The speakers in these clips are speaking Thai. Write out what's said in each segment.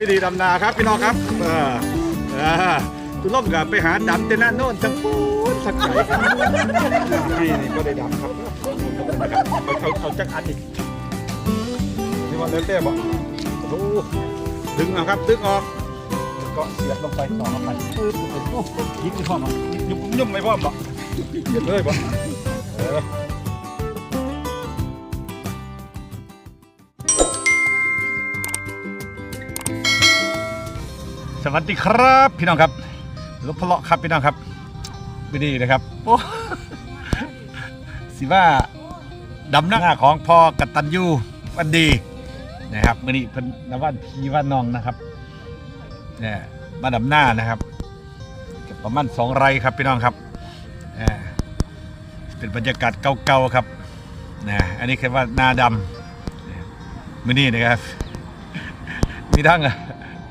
พี่ดีดำนาครับพี่น้องครับเออเออคุณล่มกับไปหาดำเต้นหน้าโน่นทั้งปูนสักไหนครับนี่นี่ก็ได้ดำครับเขาเขาเขาจักอันอีกนี่ว่าเล่นเต้บอกโอ้โหดึงเอาครับดึงออกแล้วก็เสียบลงไปต่อเข้าไปปึ๊บโอ้โหยิงไม่พร้อมอะยุ่มยุ่มไม่พร้อมบ่เสียบเลยบ่เออ วัสดีครับพี่น้องครับรถพะเลาะครับพี่น้องครับไม่ดีนะครับโอ้สิว่าดำหน้าของพ่อกตัญญูวันดีนะครับมื่อนี้เป็นนวันพีว่านองนะครับเนี่ยมาดำหน้านะครับประมาณสองไร่ครับพี่น้องครับเอ่อเป็นบรรยากาศเก่าๆครับนะอันนี้คือว่านาดำมื่อนี้นะครับมีทั้ง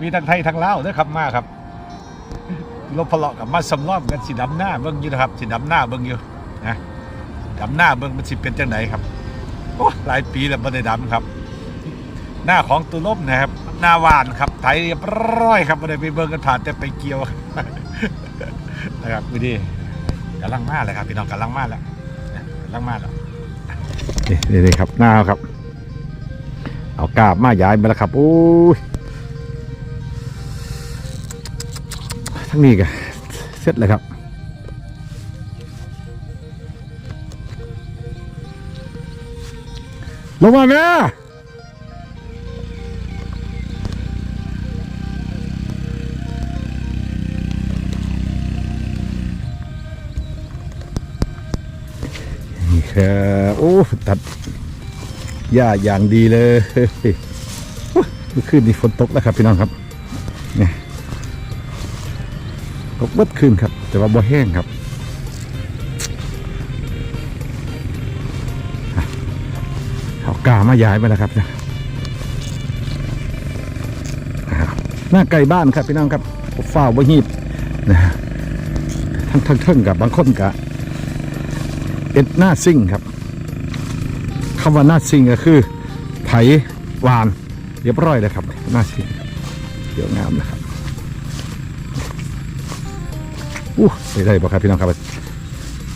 มีทั้งไทยทั้งลาวเด้อครับมาครับลบพลาะกับมาสำรอบกันสิดำหน้าเบิ่งอยู่นะครับสิดำหน้าเบิ่งอยู่นะดำหน้าเบิ่งมันสิเป็นจังไหนครับโอ้หลายปีแล้วบ่ได้ดำครับ หน้าของตุลบนะครับ หน้าหวานครับไถเรียบร้อยครับบ่ได้ไปเบิ่งกันผ่านแต่ไปเกี่ยวนะครับวิธีกำลังมาเลยครับพี่น้องกำลังมาแล้วกำลังมาแล้วนี่นี่ครับหน้าครับ เอากาบมาย้ายมาแล้วครับโอ้ย ทั้งนี้ก็เสร็จเลยครับลงมาแม่นี่ครับโอ้ตัดหญ้าอย่างดีเลยโอ้ยเมื่อคืนนี้ฝนตกแล้วครับพี่น้องครับเนี่ย ตกเบิดขึ้นครับ แต่ว่าบ่แห้งครับอะเอากามาย้ายไปแล้วครับนะหน้าไก่บ้านครับพี่น้องครับฝ้าวบ่หีบนะทั้งทั้งทั้งกับบางคนกับเอ็ดหน้าซิ่งครับคำว่าหน้าซิ่งก็คือไถหวานเรียบร้อยเลยครับหน้าซิ่งเดี๋ยวงามนะครับ ได้ได้บ่ครับพี่น้องครับ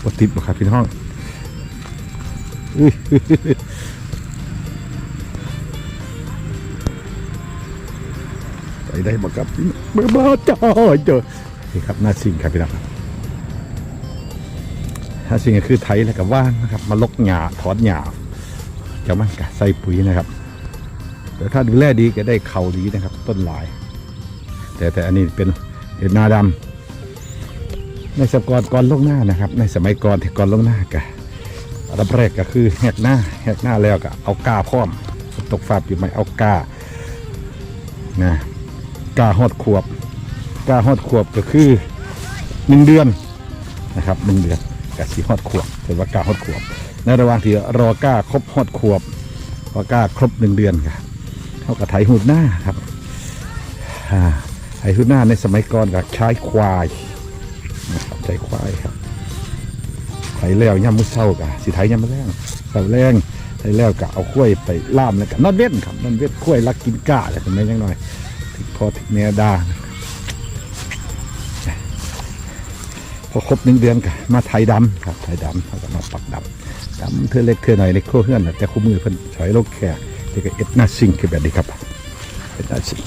บ่ติดบ่ครับพี่น้องอุ้ยไปได้บ่ครับพี่น้องเบ่บ่จ้าเจอนี่ครับหน้าซิงครับพี่น้องครับหน้าซิงก็คือไถแล้วก็ว่างนะครับมาลกหญ้าถอนหญ้าจะมันกะใส่ปุ๋ยนะครับ แต่ถ้าดูแลดีก็ได้เขาดีนะครับ ต้นหลาย แต่แต่อันนี้เป็นเห็ดนาดำ ในสมัยก่อนก่อนลงหน้านะครับ ในสมัยก่อนที่ก่อนล่วงหน้ากะอันดับแรกก็คือแหกหน้าแหกหน้าแล้วก็เอากาพร้อมตกฟาบอยู่ไหมเอากานะกาหอดขวบกาหอดขวบก็คือหนึ่งเดือนนะครับหนึ่งเดือนกะสีหอดขวบเป็นว่ากาหอดขวบ ในระหว่างที่รอกาครบหอดขวบพอกาครบหนึ่งเดือนครับเขาก็ไถหูดหน้าครับอ่าไถหูดหน้าในสมัยก่อนก็ใช้ควาย ใจควายครับไถแล้วย่ำมือเศร้ากะสิไถย่ำมือแรงเศร้าแรงไถแล้วกะเอาข้วยไปล่ามแล้วกะนอนเว้นครับนอนเว้นข้วยรักกินก้าอะไรเป็นไงยังหน่อยถึงพอถึงเนียดาพอครบหนึ่งเดือนกะมาไถดำครับไถดำแล้วก็มาปักดำดำเธอเล็กเธอหน่อยในโคเฮือนแต่คู่มือเพิ่นถอยลงแขกเด็กเอ็ดหน้าซิงคือแบบนี้ครับเอ็ดหน้าซิง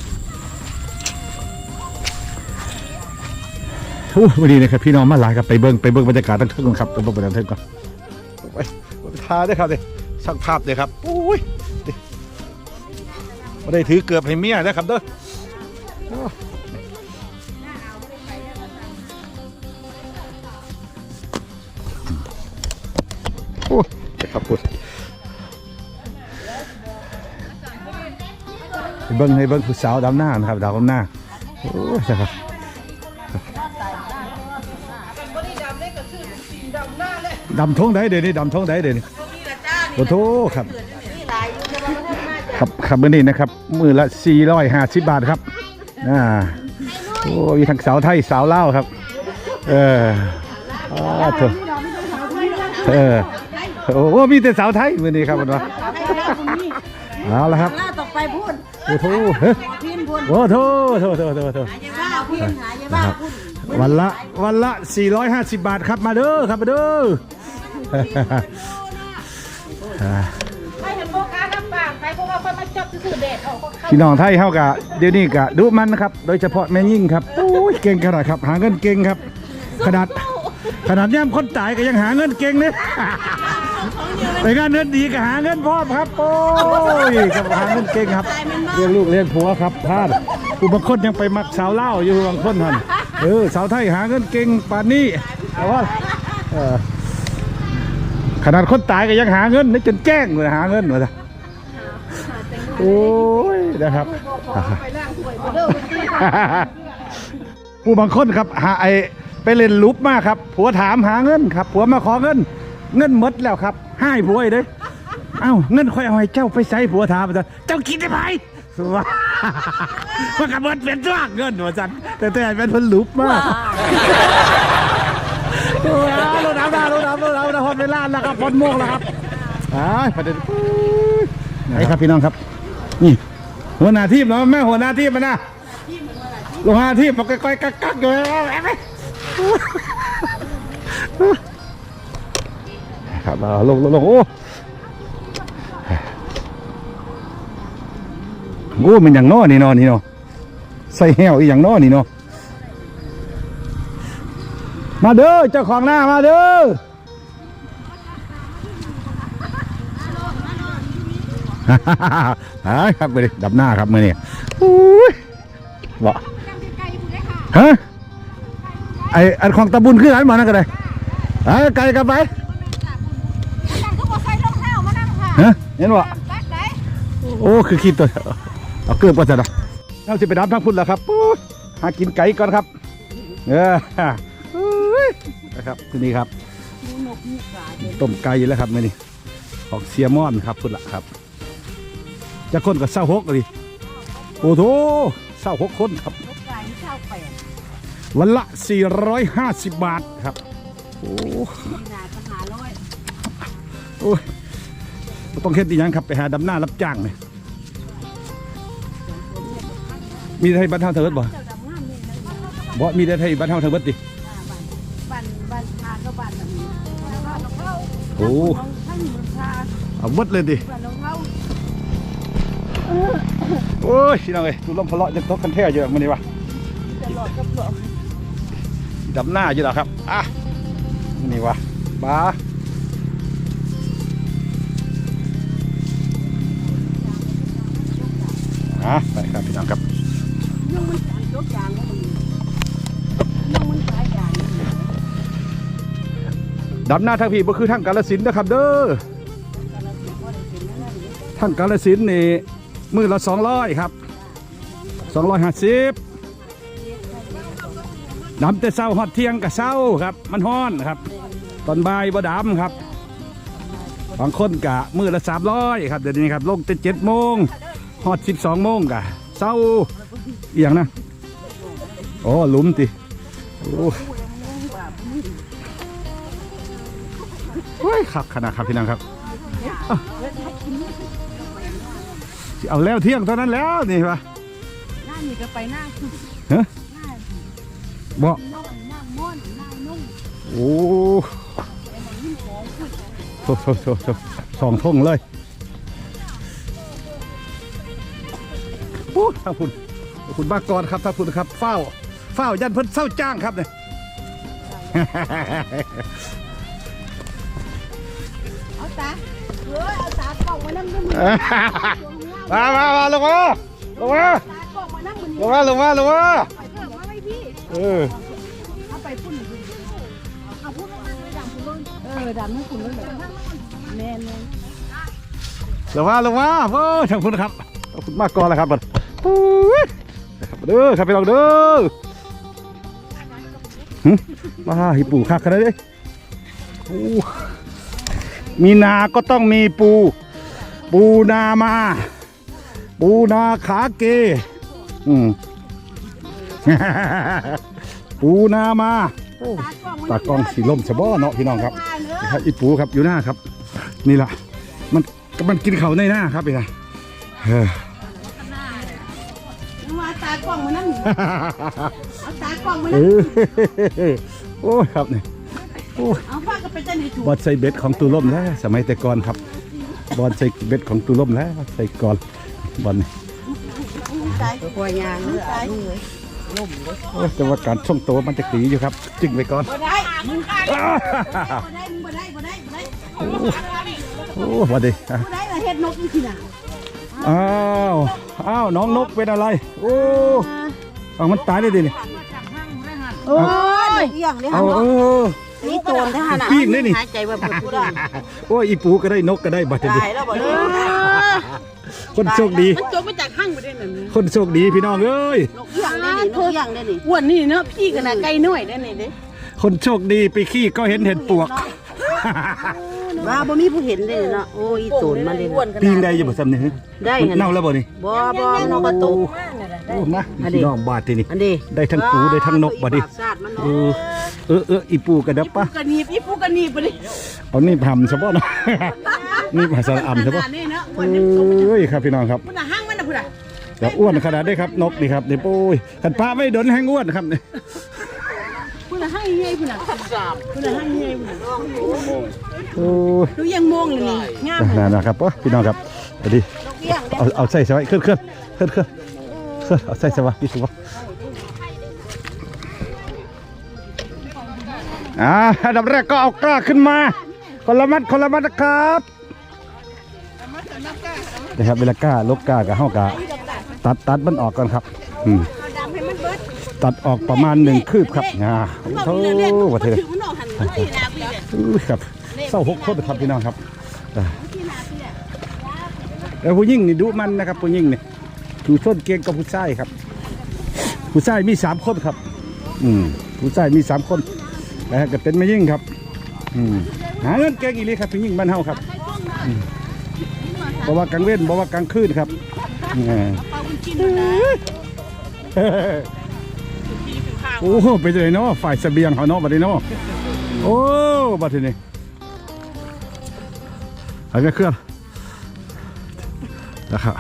โอ้วันนี้นะครับพี่น้องมาหลายครับไปเบิ้งไปเบิ้งบรรยากาศทั้งเทิงก่อนครับไปเบิ้งบรรยากาศทั้งก่อนไปทาด้วยครับเลยช่างภาพเลยครับโอ้ยไม่ได้ถือเกือบให้เมียนะครับเด้อโอ้ยครับพูดไปเบิ้งให้เบิ้งผู้สาวดำหน้านะครับดาวดำหน้าโอ้ยครับ ดำท้องได้เดี๋ยวนี้ดำท้องได้เดี๋ยวนี้โอ้โหครับครับครับมื้อนี้นะครับมือละ450บาทครับอ่าโอ้ยทั้งสาวไทยสาวลาวครับ เอออ่าเถอะเออโอ้โหมีแต่สาวไทยมื้อนี้ครับมันว่าเอาละครับล่าต่อไปพูดโอ้โหเฮ้ยพินพูพุ่นโอ้โถโถโถโถโถหายาบ้าพุ่นหายาบ้าพุ่น วันละวันละ 450 บาทครับมาเด้อครับมาเด้อไปเห็นโบกาลำบากไปเพราะว่าคนมาจับซื่อๆเด็ดออกเขาพี่น้องไทยเฮากะเดี๋ยวนี้กะดูมันนะครับ โดยเฉพาะแม่ยิ่งครับโอ้ยเก่งขนาดครับ หาเงินเก่งครับ ขนาดขนาดย่ำคนตายก็ยังหาเงินเก่งเนี่ยแต่งานเงินดีก็หาเงินพร้อมครับโอ้ยครับหาเงินเก่งครับเลี้ยงลูกเลี้ยงผัวครับพลาดกูบางคนยังไปมักสาวเล่าวอยู่บางคนท่าน เออสาวไทยหาเงินเก่งป่านนี้แต่ว่าเออขนาดคนตายก็ยังหาเงินนี่จนแจ้งเลยหาเงินมาจ้ะโอ้ยนะครับผู้บางคนครับหาไอไปเล่นลุปมากครับผัวถามหาเงินครับผัวมาขอเงิน เงินมดแล้วครับให้ผัวอีกเด้ยเอ้าเงินค่อยเอาให้เจ้าไปใช้ผัวถามว่าเจ้าคิดได้ไหม สว่ามันกับเบิดเป็นตัวเงินว่าจันแต่แต่เป็นเพิ่นลุปมากโอ้ยเอาลงน้ำดาลงน้ำลงน้ำนะฮอดเวลาแล้วครับพนโมงแล้วครับอ้ายประเด็นไหนครับพี่น้องครับ นี่หัวหน้าทีมเนาะแม่หัวหน้าทีมมันนะลงหน้าทีมมันก้อยๆกักกักๆอยู่เอาไปครับเอาลงลงลงโอ้ โอ้มันอย่างน้อนี่นอนี่เนาะใส่แห้วอีอย่างน้อนี่เนาะมาเด้อเจ้าของหน้ามาเด้อหาครับมือนี้ดับหน้าครับมือนี้อุ้ยบ่ฮะไออันของตะบุญคืออันมานั่นกันเลยไอ้ไก่กันไปฮะเห็นบ่โอ้คือคิดตัว เอาเกือบก็จะนะเราจะไปดับทางพุ่นแล้วครับหากินไก่ก่อนครับ เอออุ้ยนะครับที่นี่ครับนกมีกาเด้อต้มไก่แล้วครับมือนี้ของเซียมอนครับพุ่นละครับ จะคนกับเศร้าหกเลยโอ้โหเศร้าหกคนครับนกไก่เช้าแปดวันละ 450 บาทครับ โอ้มีนาปัญหาร้อยโอ้ต้องเฮ็ดอียังครับ ไปหาดำหน้ารับจ้างเนี่ย มีไทยบ้านเท่าเถิดบ่เจ้าดำงามนี่นะบ่มีแต่ไทยบ้านเท่าเถิดดิ บ้านบ้านทาก็บ้านแบบนี้บ้านรองเท้าโอ้ท่านมันทาเอาหมดเลยดิบ้านรองเท้าโอ้ยพี่น้องเอ้ยดูลมพะเลาะจะตกกันแท้เยอะมื้อนี้วะตลอดกับหลอดดำหน้าอยู่แล้วครับอะมื้อนี่วะบ้าอะไปครับพี่น้องครับ ดำหน้าทางพี่บ่คือทางกาลสินนะครับ เด้อกาลสินธุ์บ่ได้เป็นนั่นนั่นนี่ทางกาลสินนี่มือละสองร้อยครับสองร้อยห้าสิบดำแต่เช้าฮอดเที่ยงกับเช้าครับ มันฮ้อนครับ ตอนบ่ายบ่ดำครับบางคนกะมือละสามร้อยครับเดี๋ยวนี้ครับลงแต่เจ็ดโมงฮอดสิบสองโมงกะเช้าอย่างนะ โอ้หลุมติโอ้โอ้ยครับขนาดครับพี่น้องครับสิเอาแล้วเที่ยงเท่านั้นแล้วนี่ปะหน้านี่ก็ไปหน้าฮะหน้าบ่น้องหน้าม่อนหน้านุ่งโอ้โถโถโถโถสองทงเลยโอ้ถ้าคุณถ้าคุณบ้ากรครับถ้าคุณครับเฝ้า เฝ้ายันเพิ่นเศร้าจ้างครับเนี่ย เอาตาเฮ้ยเอาตากล้องมานั่งด้วยมึงมามามาลงมาลงมาตากล้องมานั่งมึงลงมาลงมาลงมาไปเพิ่มมาไว้พี่เออเอาไปพุ่นพุ่นเอาพุ่นมาเลยดำพุ่นเลยเออดำให้คุณเลยแม่นเลยลงมาลงมาโอ้ทางคุณครับขอบคุณมากก่อนแล้วครับบัดโอ้ยนะครับเด้อครับไปลองเด้อหึ มาหิปูคักขนาดนี้มีนาก็ต้องมีปู ปูนามา ปูนาขาเกอืมปูนามาตากล้องสีล่มสะบ้อเนาะพี่น้องครับอีปูครับอยู่หน้าครับ นี่แหละมันมันกินเขาในหน้าครับพี่นะาากล้องมานั่นเอาตากล้องมาเอนั่นอโอ้ยครับนี่โอ้ยเอาผ้าก็ไปจะไหนถูกบอลใส่เบ็ดของตูล่มแล้วสมัยแต่ก่อนครับ บอลใส่เบ็ดของตูล่มแล้วใส่ก่อนบอลนี่ตายกลัวยางตายเลยโอ้ยแต่ว่าการช่องโตมันจะตีอยู่ครับ จึงไปก่อนบ่ได้มึงบ่อ้าได้มึงบ่ได้บ่ได้บ่ได้โอ้วันดีอะบ่ได้ละเฮ็ดนกอีกทีน่ะ อ้าวอ้าวน้องนกเป็นอะไร โอ้เอามันตายเลยดินี่โอ้ยเอียงเลยเอาฮะเออนี่โจรทหารน่ะปีกนี่นี่หายใจแบบบ่ได้โอ้ยอีปูก็ได้นกก็ได้บัดนี้ตายแล้วบ่เด้อคนโชคดีมันจมมาจากห้างบ่ได้นั่นนี่คนโชคดีพี่น้องเอ้ยนกเอียงได้นี่นกเอียงได้นี่อ้วนนี่เนาะพี่ก็น่ะไก่น้อยได้นี่เด้คนโชคดีไปขี้ก็เห็นเห็ดปวก ว่าบ่มีผู้เห็นได้เนาะโอ้ยโจรมาเลยปีงได้อยังบ่ซ้ำนี่ฮะได้เน่าแล้วบ่นี่บ่บ่นกกระตุกโอ้มาอันนี้พี่น้องบาดทีนี่อันนี้ได้ทั้งปูได้ทั้งนกบัดนี้เออเออเอออีปูกระดับปะกระนีบอีปูกระนีบบ่ดิเอานี่ทำซะบ่เนาะนี่ภาษาอ่ำซะบ่นี่เนาะเอ้ยครับพี่น้องครับมันน่ะห้างมันน่ะพุ่นน่ะจะอ้วนขนาดได้ครับนกนี่ครับนี่ปุ้ยขันป้าไม่ดนให้อ้วนครับนี่พุ่ นน่ะห้างใหญ่พุ่นน่ะพุ่นน่ะห้างใหญ่พุ่นน่ะโอ้ยดูยังมองเลยนี่งามเลยนั่นนะครับโอ้ยพี่น้องครับเอาดินกเอี้ยงเด้เอาเอาใส่สไว้เคลื่อนเคลื่อนเคลื่อนเคลื่อนเคลื่อนเอาใส่สไว้พี่สุวอ่าอันดับแรกก็เอากล้าขึ้นมาคนละมัดคนละมัดนะครับนะครับเวลากล้าลกกล้ากับเฮากะตัดตัดมันออกก่อนครับ อืม ตัดออกประมาณหนึ่งคืบครับอ่าบอกโอ้พี่โหเรียนว่าเธอถือมันออกหันมันนี่นาพี่เลยอุ้ยครับเศร้าหกคนครับพี่น้องครับอ่าแล้วผู้หญิงนี่ดูมันนะครับผู้หญิงนี่ดูส้นเกียงกับผู้ชายครับ ผู้ชายมีสามคนครับ อืมผู้ชายมีสามคนนะฮะก็เป็นไม่ยิ่งครับ อืมหาเงินเก่งอีหลีครับผู้หญิงบ้านเฮาครับอืมบ่ว่ากลางเว้นบ่ว่ากลางคืนครับอ่า อ้โหไปเลยเนาะฝ่ายเสบียงเขาเนาะบัดนี้เนาะโอ้บัดทีนี้ไปแม่เครื่องนะครับ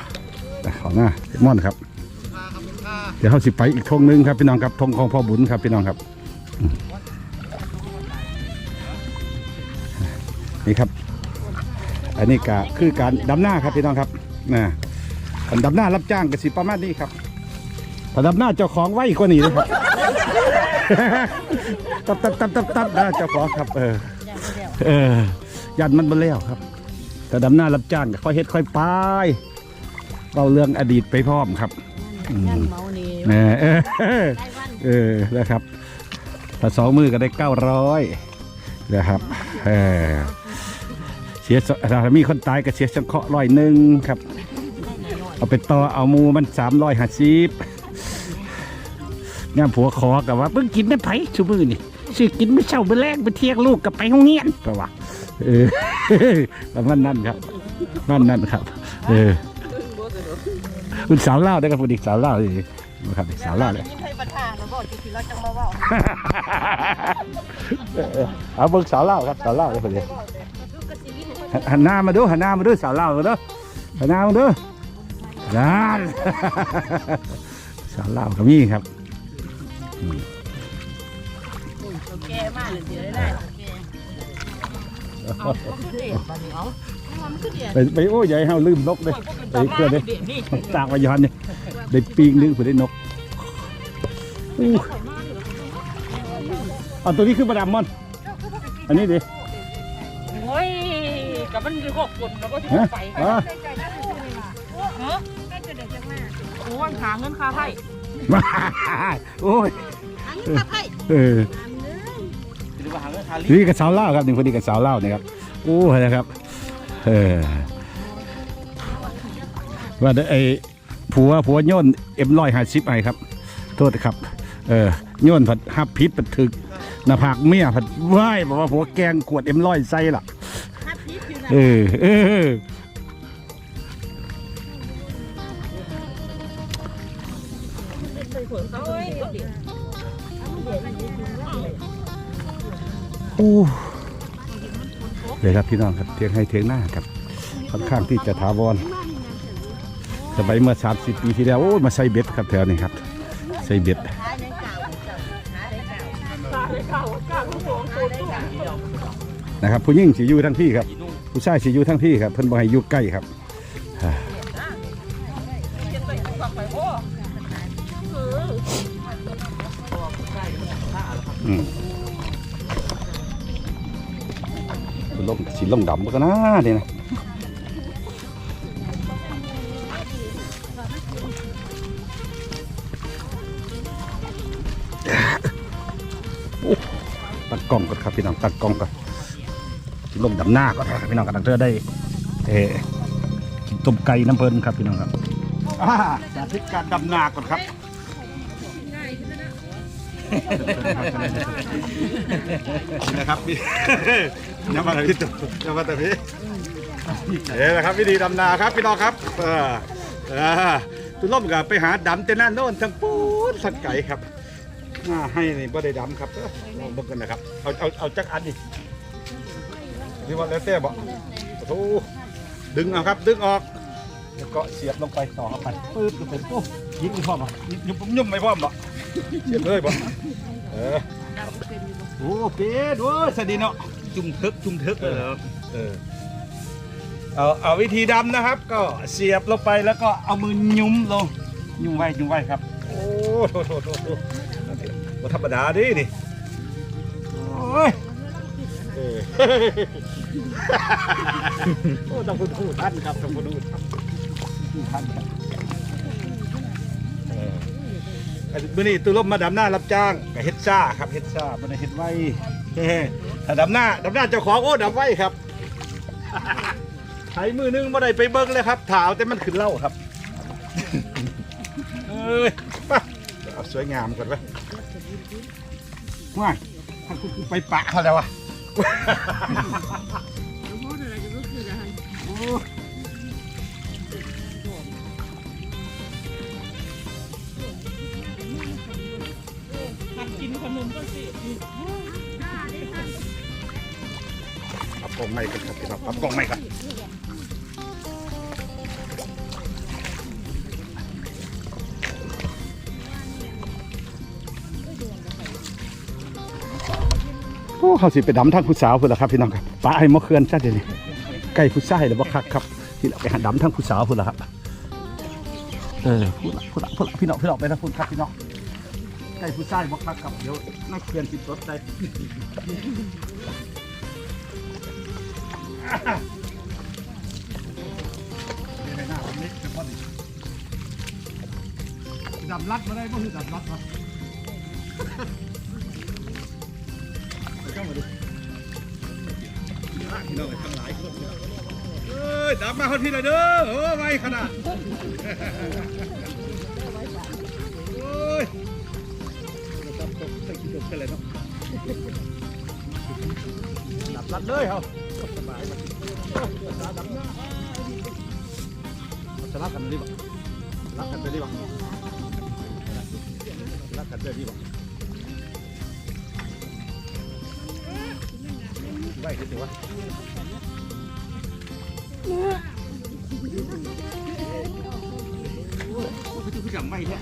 แต่ขอหน้าเดมอนครับ เดี๋ยวเขาสิไปอีกทงหนึงครับพี่น้องครับทงของพ่อบุญครับพี่น้องครับ นี่ครับ อันนี้ก็คือการดำหน้าครับพี่น้องครับนะการดำหน้ารับจ้างก็สิประมาณนี้ครับถ้าดำหน้าเจ้าของไว้กว่านี้เลยครับ ตับตับตับตับตับนะเจ้าของครับ เออ เออยันมันมาแล้วครับ แต่ดำหน้ารับจ้างก็ค่อยเฮ็ดค่อยไปเราเรื่องอดีตไปพร้อมครับอืมเมานี่แหมเออเออนะครับถ้าสองมือก็ได้เก้าร้อยนะครับ เออเสียสถ้ามีคนตายก็เสียสังเคราะห์ร้อยหนึ่งครับ เอาไปต่อเอาหมูมันสามร้อยห้าสิบ งามผัวขอกับว่าเพิ่งกินได้ไผชูมือนี่สิกินไม่เช่าไปแลกไปเที่ยงลูกกับไปห้องเงียนแปลว่าเออประมาณนั้นครับนั่นนั่นครับ เออคุณสาวเล่าวได้ครับคุณอีกสาวเล่าวเลยนะครับสาวเล่าวเลยใครประธานแล้วบอกสิเราจังมาเว้าเออเออเอาเบิ่งสาวเล่าวครับสาวเล่าวเลยพอดีหันหันหน้ามาดูหันหน้ามาดูสาวเล่าวมาดูหันหน้ามาดูนั่นสาวเล่าวก็มีครับ แก่มากเลยเดี๋ยวได้แก่เอาคือเด็กบัดนี้เอามันคือเด็กไปไปโอ้ยใหญ่เฮาลืมนกเลยไปเพื่อนเลยตากไปยันนี่ได้ปีกหนึงเพื่อได้นกอู้เอาตัวนี้คือประดามมอนอันนี้ดิโอ้ยกับมันคือหกคนแล้วก็ที่ฮะไปอ่าเนอะโอ้ยหาเงินค่าไทยมาโอ้ยอันนี้กับไผ เออหรือว่าหาเงินค่าลินี่กับสาวเล่าวครับนี่คนนี้กับสาวเล่าวนะครับโอ้ยนะครับ เออว่าแต่ไอ้ผัวผัวโยนเอ็มร้อยห้าสิบไอครับ โทษครับ เออโยนผัดฮับพิษผัดถึกหน้าผากเมียผัดไหว้บอกว่าผัวแกงขวดเอ็มร้อยใส่ล่ะฮับพิษอยู่นะเออเออ โอ้เลยครับพี่น้องครับเทียงให้เทียงหน้าครับค่อนข้างที่จะถาวรสมัยเมื่อ 30 ปีที่แล้วโอ้มาใส่เบ็ดครับแถวนี้ครับใส่เบ็ดนะครับผู้หญิงสิอยู่ทั้งพี่ครับ ผู้ชายสิอยู่ทั้งพี่ครับเพิ่นบ่ให้อยู่ใกล้ครับ สิลงดำบ่กันนะนี่นะตัดกล้องก่อนครับพี่น้องตัดกล้องก่อนสิลงดำหน้าก็ได้ครับพี่น้องกันเพื่อได้เอกินต้มไก่น้ำเพลินครับพี่น้องครับอ่าสาธิตการดำนาก่อนครับ นี่นะครับพี่อย่ามาแต่พี่ตุ๊อย่ามาแต่พี่เอ๋นะครับวิธีดำนาครับพี่น้องครับเออเออตุล่มกับไปหาดำเต้นนั่นโน่นทั้งปูนทั้งไก่ครับมาให้นี่บ่ได้ดำครับเออลองเบิ่งกันนะครับเอาเอาเอาจักอันดินี่ว่าแล้วแต่บ่โอ้ดึงเอาครับ ดึงออก แล้วก็เสียบลงไปต่อเข้าไปปื๊ดก็เป็นโอ้ยิงไม่พร้อมบ่ยิงยุ่มไม่พร้อมบ่เสียบเลยบ่เออโอ้เป็ดโอ้ยสวัสดีเนาะจุ่มทึกจุ่มทึกเลยเหรอเออเอาเอาวิธีดำนะครับ ก็เสียบลงไปแล้วก็เอามือยุ้มลงยุ้มไว้ยุ้มไว้ครับ โอ้โถโถโถโถบ่ธรรมดาดินี่โอ้ยเออโอ้ต้องพูดพูดท่านครับต้องพูดพูดท่านครับเออ มื่อนี้ตุลมมาดำหน้ารับจ้างกับเฮ็ดซ่าครับเฮ็ดซ่าบ่ได้เฮ็ดไว้เฮ้ถ้าดำหน้าดำหน้าเจ้าของโอ้ดำไว้ครับไถมือนึงบ่ได้ไปเบิ่งเลยครับถาวแต่มันขึ้นเล่าครับเอ้ยไปเอาสวยงามก่อนไปว่ายท่านคุณไปปะเขาแล้ววะ โอ้หัดกินขนมก็สิปรับกล้องใหม่กันครับพี่น้องปรับกล้องใหม่กันโอ้เขาสิไปดำทางผู้สาวเพื่อนละครับพี่น้องครับป้าให้มะเขือนซะเดี๋ยวนี้ใกล้ผู้ชายหรือบ่าคักครับที่เราไปหาดำทางผู้สาวเพื่อนละครับเออพูดละพูดละพูดละพี่น้องพี่น้องไปนะพูดครับพี่น้อง ใกล้ผู้ชายบ่คักครับเดี๋ยวนักเรียนสิดรถได้ในหน้าผมนี่เป็นคนดำรัดมาได้ก็คือดำรัดครับเข้ามาดูพี่น้องทั้งหลายคนเอ้ยดำมาคนพี่เลยเด้อโอ้ไวขนาด ดำรัดเลยเขาสบายมาดำหน้าจะรักกันดีบ่รักกันดีบ่รักกันดีบ่ไหวคือสิวะโอ้ยคือคือจังไม่เนี่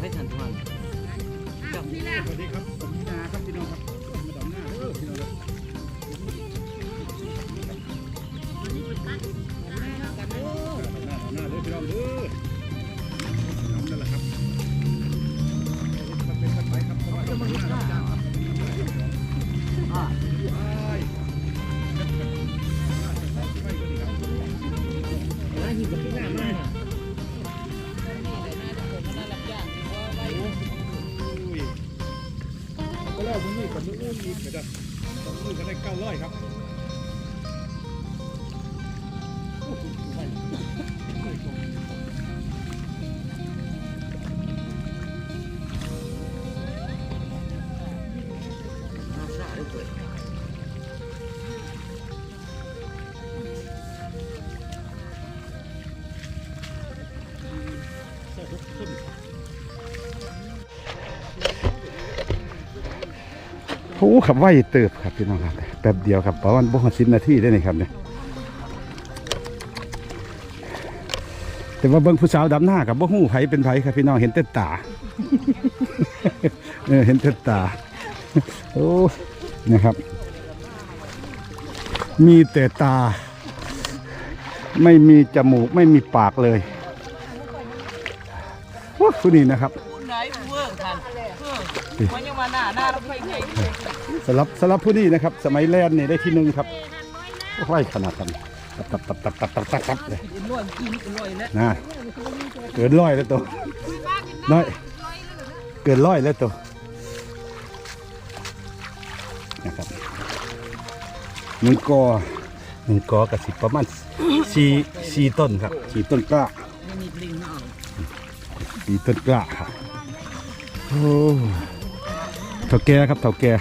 ให้ทันทุกวันสวัสดีครับผมมีนาครับพี่น้องครับมาดำหน้าเด้อพี่น้องเด้อ โอ้ขับไวเติบครับพี่น้องครับแป๊บเดียวครับประมาณบ่สิบนาทีได้นี่ครับเนี่ยแต่ว่าเบิ่งผู้สาวดำหน้ากับบ่ฮู้ไผเป็นไผครับพี่น้องเห็นแต่ตาเออเห็นแต่ตาโอ้นะครับ มีแต่ตา ไม่มีจมูกไม่มีปากเลยโอ้ผู้นี้นะครับ สำหรับสำหรับผู้นี้นะครับ สมัยแรกนี่ได้ที่หนึ่งครับไหวขนาดนั้นตับตับตับตับตับตับตับเลยกินร้อยกินกินร้อยแล้วนะเกินร้อยแล้วตัวน้อยเกินร้อยแล้วตัวนะครับหนึ่งกอหนึ่งกอกระสิบประมาณสี่สี่ต้นครับสี่ต้นกล้าไม่มีปลิงเนาะสี่ต้นกล้าครับโอ้ เถ่าแก่ครับเถ่าแก่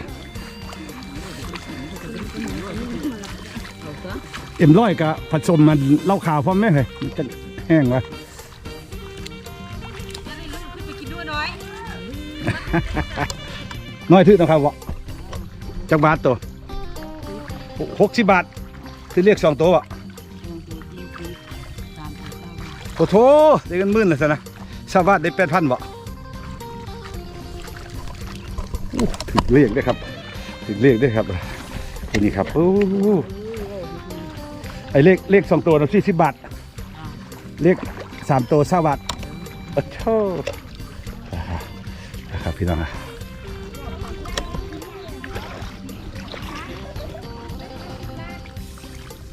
เอ็มร้อยกับผสมมันเหล้าขาวพร้อมไหมเฮ้ยมันจะแห้งวะขึ้นไปกินด้วยน้อยน้อยทื่อนะครับวะจักบาทตัวหกสิบบาทที่เรียกสองตัววะโอ้โถได้กันหมื่นเลยสินะชาวบ้านได้แปดพันวะ ถึงเรียกได้ครับ ถึงเรียกได้ครับตัวนี้ครับโอ้ไอเลขเลขสองตัวนะสี่สิบบาทเลขสามตัวเศบาทโอ้โถนะครับพี่น้องนะ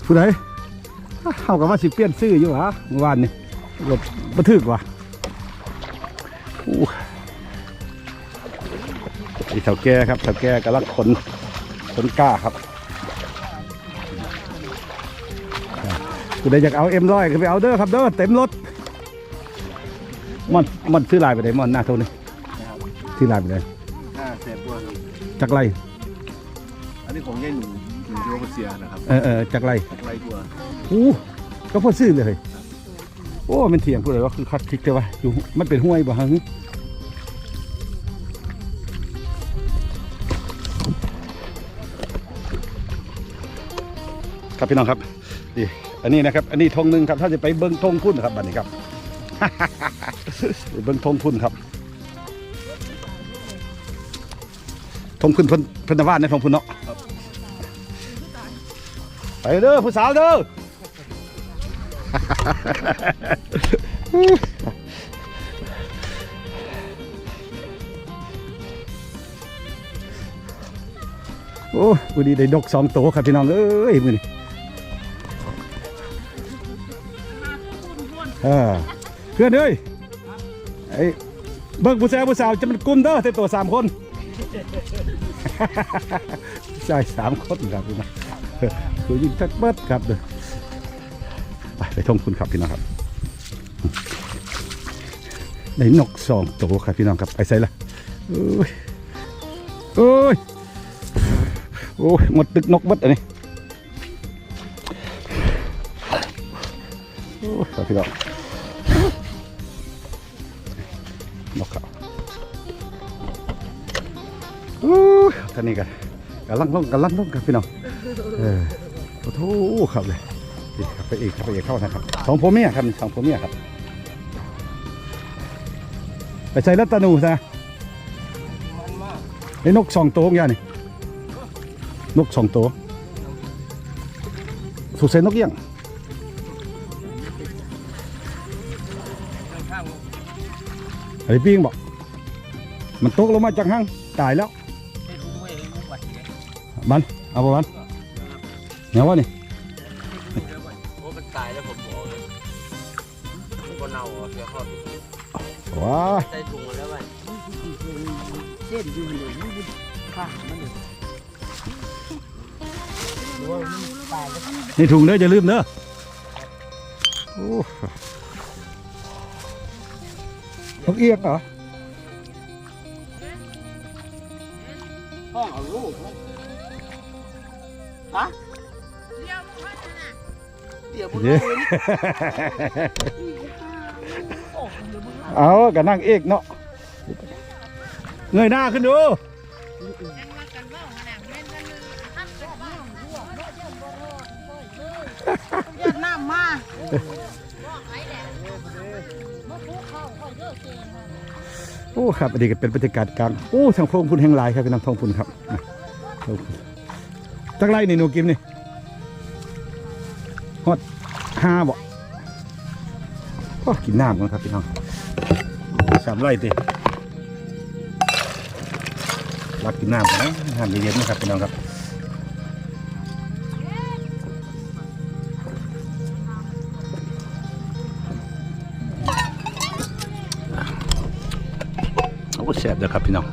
ผู้ใดเขากับว่าสิเปลี่ยนซื้ออยู่หรอเมื่อวานนี่รถบันทึกว่ะ ไอ้เสาแก่ครับเสาแก่กำลังขนขนกล้าครับผู้ใดอยากเอาเอ็มร้อยก็ไปเอาเด้อครับเด้อเต็มรถมันมันซื้อลายไปไหนมันหน้าโทนี่ซื้อลายไปไหนห้าแสนตัวครับจักไรอันนี้ของย่ายหนูหนูที่ว่าเสียนะครับเออเออจักไรไรตัวอู้ก็พอซื้อเลยโอ้มันเถียงพูดเลยว่าคือคัดคลิกแต่ว่าอยู่มันเป็นห้วยบ่ฮะ ครับพี่น้องครับนี่อันนี้นะครับ อันนี้ธงหนึ่งครับถ้าจะไปเบิ้งธงพุ่นครับบัดนี้ครับ เบิ้งธงพุ่นครับธงพุ่นเพิ่นเพิ่นวาดในธงพุ่นเนาะไปเด้อผู้สาวเด้อโอ้วันนี้ได้ดกสองตัวครับพี่น้องเอ้ยมือนี่ เออเพื่อนเอ้ยไอ้เบิกผู้ชายผู้สาวจะมันกลุ่มเด้อแต่ตัวสามคน ใช่สามคนครับพี่น้องคือยิงทักเบิดครับเด้อไปไปท่องคุณครับพี่น้องครับได้นกสองตัวครับพี่น้องครับไปใส่ละโอ้ยโอ้ยโอ้ยหมดตึกนกเบัดอันนี้ โอ้ยพี่น้องนกเขาโอ้ท่านนี้กันกำลังลงกำลังลงครับพี่น้องเออโอ้โหครับเลยนี่ครับไปอีกครับไปอีกเข้านะครับสองผัวเมียครับสองผัวเมียครับไปใส่รัตนูซะไอ้นกสองตัวของยานี่นกสองตัวสุกใส่นกยงข้าง ไอ้ปิ้งบอก มันตกลงมาจากห้างตายแล้วให้รู้ไว้ให้รู้ไว้มันเอาบ่มันเนี่ยวะนี่โอ้มันตายแล้วผมบอกเลยมันก็เน่าอะเสียข้อว้าใส่ถุงมาแล้วไว้เส้นอยู่เลยมันบุค่ะมันอยู่นี่ถุงเด้ออย่าลืมเด้อโอ้ นกเอี้ยงเหรอห้องเอาลูกฮะเดี๋ยวมึงเย้เอาก็นั่งเอกเนาะเงยหน้าขึ้นดูเย็ดน้ำมา โอ้ครับอันนี้ก็เป็นบรรยากาศกลางโอ้ทางพงพุ่นแห่งลายครับพี่น้องทองพุ่นครับจักไรนี่หนูกิมนี่ฮอดห้าบ่ก็กินน้ำกันครับพี่น้องสามไรติรับกินน้ำกันนะน้ำเย็นๆนะครับพี่น้องครับ บเลยครับพี่น้อง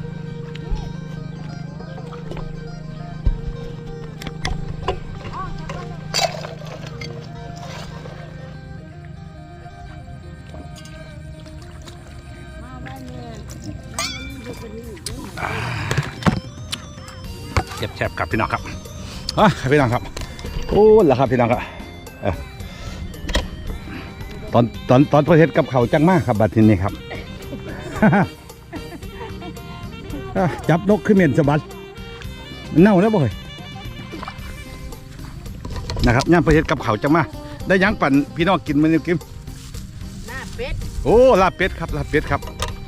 แซ่บๆครับพี่น้องครับอะพี่น้องครับ โอ้ละครับพี่น้องครับตอนตอนตอนประเทศกับเขาจังมากครับบัดทีนี้ครับ จับนกขึ้นเมียนสะบัดมันเน่าแล้วบ่เฮ้ยนะครับย่างประเทศกับเขาวจังมากได้หยังปั่นพี่น้องกินมันยังกินหน้าเป็ดโอ้ลาบเป็ดครับลาบเป็ดครับ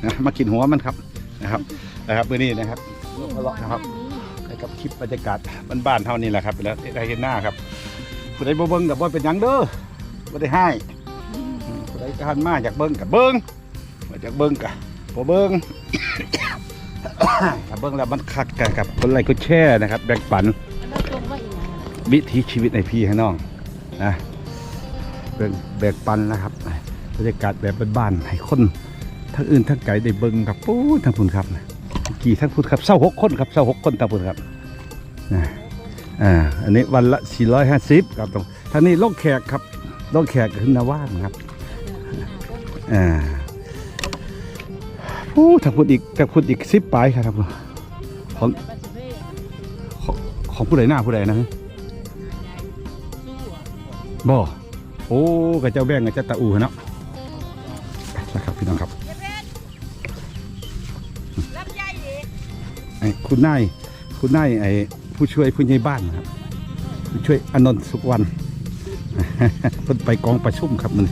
นะมากินหัวมันครับนะครับนะครับมื้อนี้นะครับนะครับให้กับคลิปบรรยากาศบ้านๆเท่านี้แหละครับแล้วได้เห็นหน้าครับผู้ใดบ่เบิ่งกับบ่เป็นหยังเด้อบ่ได้ให้อืมผู้ใดการมาอยากเบิ่งกับเบิ่งบ่อยากเบิ่งกับบ่เบิ่ง ถ้าเบิ่งแล้วมันคักกันครับคนไลค์กดแชร์นะครับ แบ่งปันวิถีชีวิตในพี่ให้น้องนะแบ่งแบ่งปันนะครับบรรยากาศแบบบ้านๆให้คนทั้งอื่นทั้งไกลได้เบิ่งครับปู้ทั้งพุ่นครับกี่ทั้งพุ่นครับเศร้าหกคนครับเศร้าหกคนทั้งพุ่นครับอ่าอันนี้วันละ 450ครับตรงท่านี้ลงแขกครับลงแขกขึ้นนาว่านครับอ่า ปู้ทั้งพุ่นอีกทั้งพุ่นอีกสิบปลายครับของของของผู้ใดหน้าผู้ใดนะบ่โอ้กับเจ้าแบ่งกับเจ้าตาอูเนาะนะครับพี่น้องครับไอ้คุณนายคุณนายไอ้ผู้ช่วยผู้ใหญ่บ้านครับผู้ช่วยอนนท์สุขวันเพิ่นไปกองประชุมครับมัน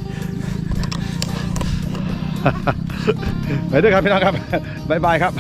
ไปด้วยครับพี่น้องครับบ๊ายบายครับ